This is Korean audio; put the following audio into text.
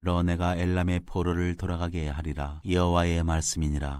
러 내가 엘람의 포로를 돌아가게 하리라. 여호와의 말씀이니라.